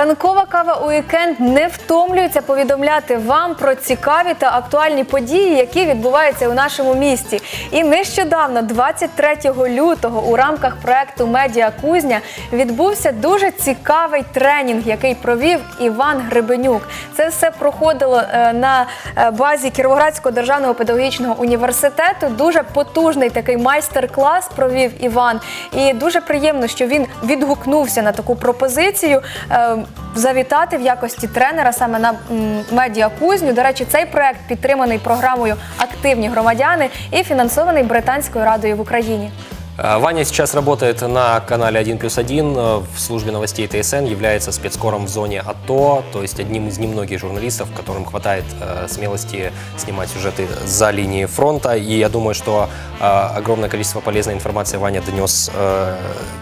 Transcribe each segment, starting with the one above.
Ранкова кава у вікенд не втомлюється повідомляти вам про цікаві та актуальні події, які відбуваються у нашому місті. І нещодавно, 23 лютого, у рамках проекту Медіа Кузня відбувся дуже цікавий тренінг, який провів Іван Гребенюк. Це все проходило е, на е, базі Кіровоградського державного педагогічного університету. Дуже потужний такий майстер-клас провів Іван. І дуже приємно, що він відгукнувся на таку пропозицію е, завітати в якості тренера саме на медіакузню. До речі, цей проект підтриманий програмою Активні громадяни і фінансований Британською радою в Україні. А, Ваня сейчас работает на канале 1 плюс 1 э, в службе новостей ТСН, является спецкором в зоне АТО, то есть одним из немногих журналистов, которым хватает э, смелости снимать сюжеты за линией фронта. И я думаю, что э, огромное количество полезной информации Ваня донес э,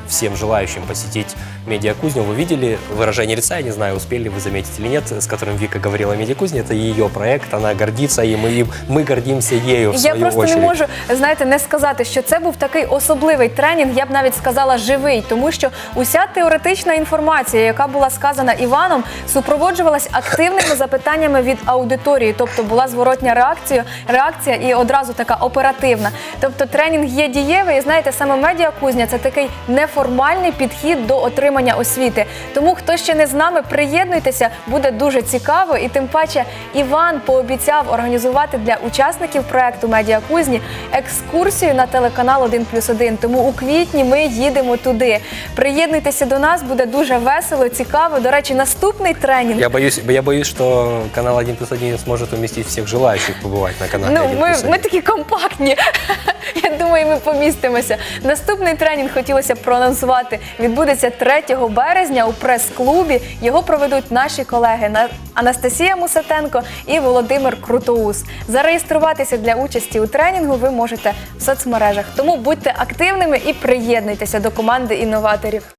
всем желающим посетить медиакузню. Вы видели выражение лица, я не знаю, успели вы заметить или нет, с которым Вика говорила о медиакузне. Это ее проект, она гордится им, и мы гордимся ею в Я свою просто очередь. не можу знаєте, не сказати, що це був такий особливий тренінг. Я б навіть сказала живий, тому що уся теоретична інформація, яка була сказана Іваном, супроводжувалась активними запитаннями від аудиторії, тобто була зворотня реакція, реакція і одразу така оперативна. Тобто тренінг є дієвий. І знаєте, саме медіакузня це такий неформальний підхід до отримання освіти. Тому хто ще не з нами, приєднуйтеся, буде дуже цікаво. І тим паче Іван пообіцяв організувати для учасників проекту Медіакузні екскурсію на телеканал 1 плюс 1. Тому у квітні ми їдемо туди. Приєднуйтеся до нас, буде дуже весело, цікаво. До речі, наступний тренінг. Я боюсь, я боюсь, що канал 1 плюс 1 зможе уместить всіх желаючих побувати на каналі. Ну, 1 ми, ми такі компактні. Я думаю, ми помістимося. Наступний тренінг хотілося б проанонсувати. Відбудеться 3 березня у прес-клубі. Його проведуть наші колеги На- Анастасія Мусатенко і Володимир Крутоус. Зареєструватися для участі у тренінгу ви можете в соцмережах. Тому будьте активними і приєднуйтеся до команди інноваторів.